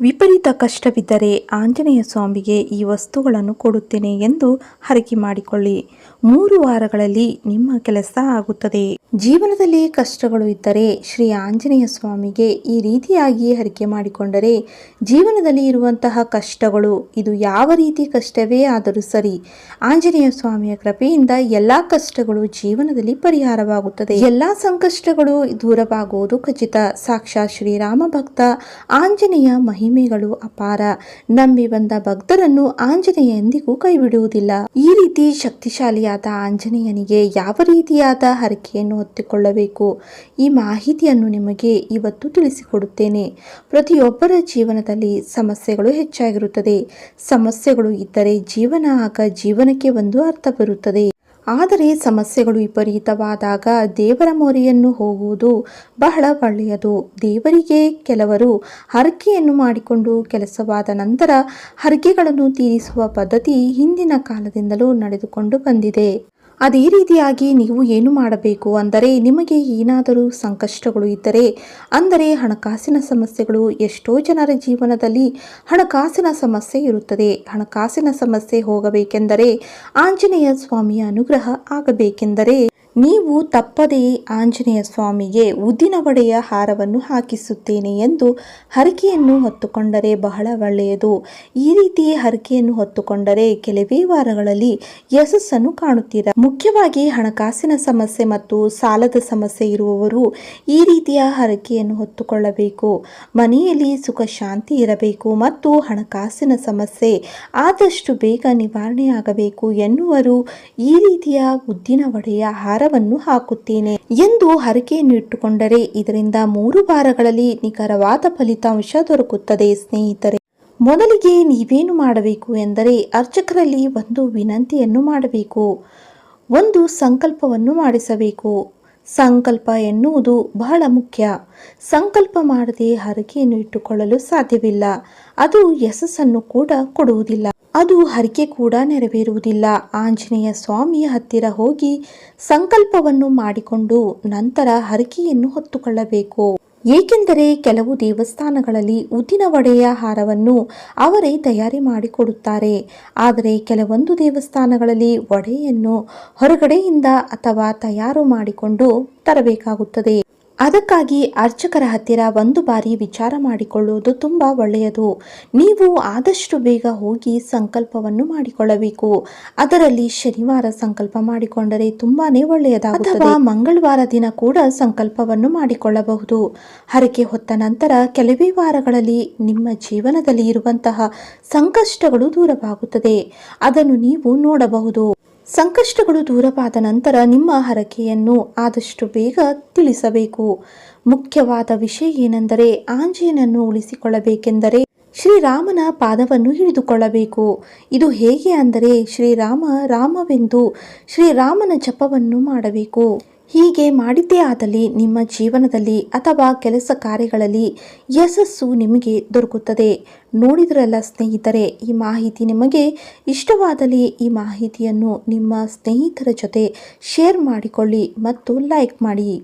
ವಿಪರೀತ ಕಷ್ಟವಿದ್ದರೆ ಆಂಜನೇಯ ಸ್ವಾಮಿಗೆ ಈ ವಸ್ತುಗಳನ್ನು ಕೊಡುತ್ತೇನೆ ಎಂದು ಹರಕೆ ಮಾಡಿಕೊಳ್ಳಿ. ಮೂರು ವಾರಗಳಲ್ಲಿ ನಿಮ್ಮ ಕೆಲಸ ಆಗುತ್ತದೆ. ಜೀವನದಲ್ಲಿ ಕಷ್ಟಗಳು ಇದ್ದರೆ ಶ್ರೀ ಆಂಜನೇಯ ಸ್ವಾಮಿಗೆ ಈ ರೀತಿಯಾಗಿ ಹರಕೆ ಮಾಡಿಕೊಂಡರೆ ಜೀವನದಲ್ಲಿ ಇರುವಂತಹ ಕಷ್ಟಗಳು, ಇದು ಯಾವ ರೀತಿ ಕಷ್ಟವೇ ಆದರೂ ಸರಿ, ಆಂಜನೇಯ ಸ್ವಾಮಿಯ ಕೃಪೆಯಿಂದ ಎಲ್ಲಾ ಕಷ್ಟಗಳು ಜೀವನದಲ್ಲಿ ಪರಿಹಾರವಾಗುತ್ತದೆ. ಎಲ್ಲ ಸಂಕಷ್ಟಗಳು ದೂರವಾಗುವುದು ಖಚಿತ. ಸಾಕ್ಷಾತ್ ಶ್ರೀರಾಮ ಭಕ್ತ ಆಂಜನೇಯ ಮಹಿಮೆಗಳು ಅಪಾರ. ನಂಬಿ ಬಂದ ಭಕ್ತರನ್ನು ಆಂಜನೇಯ ಎಂದಿಗೂ ಕೈಬಿಡುವುದಿಲ್ಲ. ಈ ರೀತಿ ಶಕ್ತಿಶಾಲಿಯಾದ ಆಂಜನೇಯನಿಗೆ ಯಾವ ರೀತಿಯಾದ ಹರಕೆಯನ್ನು ಹೊತ್ತಿಕೊಳ್ಳಬೇಕು? ಈ ಮಾಹಿತಿಯನ್ನು ನಿಮಗೆ ಇವತ್ತು ತಿಳಿಸಿಕೊಡುತ್ತೇನೆ. ಪ್ರತಿಯೊಬ್ಬರ ಜೀವನದಲ್ಲಿ ಸಮಸ್ಯೆಗಳು ಹೆಚ್ಚಾಗಿರುತ್ತದೆ. ಸಮಸ್ಯೆಗಳು ಇದ್ದರೆ ಜೀವನ, ಆಗ ಜೀವನಕ್ಕೆ ಒಂದು ಅರ್ಥ ಬರುತ್ತದೆ. ಆದರೆ ಸಮಸ್ಯೆಗಳು ವಿಪರೀತವಾದಾಗ ದೇವರ ಮೊರೆಯನ್ನು ಹೋಗುವುದು ಬಹಳ ಒಳ್ಳೆಯದು. ದೇವರಿಗೆ ಕೆಲವರು ಹರಕೆಯನ್ನು ಮಾಡಿಕೊಂಡು ಕೆಲಸವಾದ ನಂತರ ಹರಕೆಗಳನ್ನು ತೀರಿಸುವ ಪದ್ಧತಿ ಹಿಂದಿನ ಕಾಲದಿಂದಲೂ ನಡೆದುಕೊಂಡು ಬಂದಿದೆ. ಅದೇ ರೀತಿಯಾಗಿ ನೀವು ಏನು ಮಾಡಬೇಕು ಅಂದರೆ ನಿಮಗೆ ಏನಾದರೂ ಸಂಕಷ್ಟಗಳು ಇದ್ದರೆ, ಅಂದರೆ ಹಣಕಾಸಿನ ಸಮಸ್ಯೆಗಳು ಎಷ್ಟೋ ಜನರ ಜೀವನದಲ್ಲಿ ಹಣಕಾಸಿನ ಸಮಸ್ಯೆ ಇರುತ್ತದೆ. ಹಣಕಾಸಿನ ಸಮಸ್ಯೆ ಹೋಗಬೇಕೆಂದರೆ ಆಂಜನೇಯ ಸ್ವಾಮಿಯ ಅನುಗ್ರಹ ಆಗಬೇಕೆಂದರೆ ನೀವು ತಪ್ಪದೇ ಆಂಜನೇಯ ಸ್ವಾಮಿಗೆ ಉದ್ದಿನ ಹಾರವನ್ನು ಹಾಕಿಸುತ್ತೇನೆ ಎಂದು ಹರಕೆಯನ್ನು ಹೊತ್ತುಕೊಂಡರೆ ಬಹಳ ಒಳ್ಳೆಯದು. ಈ ರೀತಿ ಹರಕೆಯನ್ನು ಹೊತ್ತುಕೊಂಡರೆ ಕೆಲವೇ ವಾರಗಳಲ್ಲಿ ಯಶಸ್ಸನ್ನು ಕಾಣುತ್ತೀರಾ? ಮುಖ್ಯವಾಗಿ ಹಣಕಾಸಿನ ಸಮಸ್ಯೆ ಮತ್ತು ಸಾಲದ ಸಮಸ್ಯೆ ಇರುವವರು ಈ ರೀತಿಯ ಹರಕೆಯನ್ನು ಹೊತ್ತುಕೊಳ್ಳಬೇಕು. ಮನೆಯಲ್ಲಿ ಸುಖ ಶಾಂತಿ ಇರಬೇಕು ಮತ್ತು ಹಣಕಾಸಿನ ಸಮಸ್ಯೆ ಆದಷ್ಟು ಬೇಗ ನಿವಾರಣೆಯಾಗಬೇಕು ಎನ್ನುವರು ಈ ರೀತಿಯ ಉದ್ದಿನ ವಡೆಯ ಹಾರವನ್ನು ಹಾಕುತ್ತೇನೆ. ಎಂದು ಹರಕೆಯನ್ನು ಇಟ್ಟುಕೊಂಡರೆ ಇದರಿಂದ ಮೂರು ವಾರಗಳಲ್ಲಿ ನಿಖರವಾದ ಫಲಿತಾಂಶ ದೊರಕುತ್ತದೆ, ಸ್ನೇಹಿತರೆ. ಮೊದಲಿಗೆ ನೀವೇನು ಮಾಡಬೇಕು ಎಂದರೆ ಅರ್ಚಕರಲ್ಲಿ ಒಂದು ವಿನಂತಿಯನ್ನು ಮಾಡಬೇಕು. ಒಂದು ಸಂಕಲ್ಪವನ್ನು ಮಾಡಿಸಬೇಕು. ಸಂಕಲ್ಪ ಎನ್ನುವುದು ಬಹಳ ಮುಖ್ಯ. ಸಂಕಲ್ಪ ಮಾಡದೆ ಹರಕೆಯನ್ನು ಇಟ್ಟುಕೊಳ್ಳಲು ಸಾಧ್ಯವಿಲ್ಲ. ಅದು ಯಶಸ್ಸನ್ನು ಕೂಡ ಕೊಡುವುದಿಲ್ಲ. ಅದು ಹರಕೆ ಕೂಡ ನೆರವೇರುವುದಿಲ್ಲ. ಆಂಜನೇಯ ಸ್ವಾಮಿಯ ಹತ್ತಿರ ಹೋಗಿ ಸಂಕಲ್ಪವನ್ನು ಮಾಡಿಕೊಂಡು ನಂತರ ಹರಕೆಯನ್ನು ಹೊತ್ತುಕೊಳ್ಳಬೇಕು. ಏಕೆಂದರೆ ಕೆಲವು ದೇವಸ್ಥಾನಗಳಲ್ಲಿ ಉದ್ದಿನ ವಡೆಯ ಹಾರವನ್ನು ಅವರೇ ತಯಾರಿ ಮಾಡಿಕೊಡುತ್ತಾರೆ. ಆದರೆ ಕೆಲವೊಂದು ದೇವಸ್ಥಾನಗಳಲ್ಲಿ ವಡೆಯನ್ನು ಹೊರಗಡೆಯಿಂದ ಅಥವಾ ತಯಾರು ಮಾಡಿಕೊಂಡು ತರಬೇಕಾಗುತ್ತದೆ. ಅದಕ್ಕಾಗಿ ಅರ್ಚಕರ ಹತ್ತಿರ ಒಂದು ಬಾರಿ ವಿಚಾರ ಮಾಡಿಕೊಳ್ಳುವುದು ತುಂಬ ಒಳ್ಳೆಯದು. ನೀವು ಆದಷ್ಟು ಬೇಗ ಹೋಗಿ ಸಂಕಲ್ಪವನ್ನು ಮಾಡಿಕೊಳ್ಳಬೇಕು. ಅದರಲ್ಲಿ ಶನಿವಾರ ಸಂಕಲ್ಪ ಮಾಡಿಕೊಂಡರೆ ತುಂಬಾನೇ ಒಳ್ಳೆಯದಾಗುತ್ತದೆ. ಅಥವಾ ಮಂಗಳವಾರ ದಿನ ಕೂಡ ಸಂಕಲ್ಪವನ್ನು ಮಾಡಿಕೊಳ್ಳಬಹುದು. ಹರಕೆ ಹೊತ್ತ ನಂತರ ಕೆಲವೇ ವಾರಗಳಲ್ಲಿ ನಿಮ್ಮ ಜೀವನದಲ್ಲಿ ಇರುವಂತಹ ಸಂಕಷ್ಟಗಳು ದೂರವಾಗುತ್ತದೆ. ಅದನ್ನು ನೀವು ನೋಡಬಹುದು. ಸಂಕಷ್ಟಗಳು ದೂರವಾದ ನಂತರ ನಿಮ್ಮ ಹರಕೆಯನ್ನು ಆದಷ್ಟು ಬೇಗ ತಿಳಿಸಬೇಕು. ಮುಖ್ಯವಾದ ವಿಷಯ ಏನೆಂದರೆ ಆಂಜೇಯನನ್ನು ಉಳಿಸಿಕೊಳ್ಳಬೇಕೆಂದರೆ ಶ್ರೀರಾಮನ ಪಾದವನ್ನು ಹಿಡಿದುಕೊಳ್ಳಬೇಕು. ಇದು ಹೇಗೆ ಅಂದರೆ ಶ್ರೀರಾಮ ರಾಮವೆಂದು ಶ್ರೀರಾಮನ ಜಪವನ್ನು ಮಾಡಬೇಕು. ಹೀಗೆ ಮಾಡಿದ್ದೇ ಆದಲ್ಲಿ ನಿಮ್ಮ ಜೀವನದಲ್ಲಿ ಅಥವಾ ಕೆಲಸ ಕಾರ್ಯಗಳಲ್ಲಿ ಯಶಸ್ಸು ನಿಮಗೆ ದೊರಕುತ್ತದೆ. ನೋಡಿದ್ರಲ್ಲ ಸ್ನೇಹಿತರೆ, ಈ ಮಾಹಿತಿ ನಿಮಗೆ ಇಷ್ಟವಾದಲ್ಲಿ ಈ ಮಾಹಿತಿಯನ್ನು ನಿಮ್ಮ ಸ್ನೇಹಿತರ ಜೊತೆ ಶೇರ್ ಮಾಡಿಕೊಳ್ಳಿ ಮತ್ತು ಲೈಕ್ ಮಾಡಿ.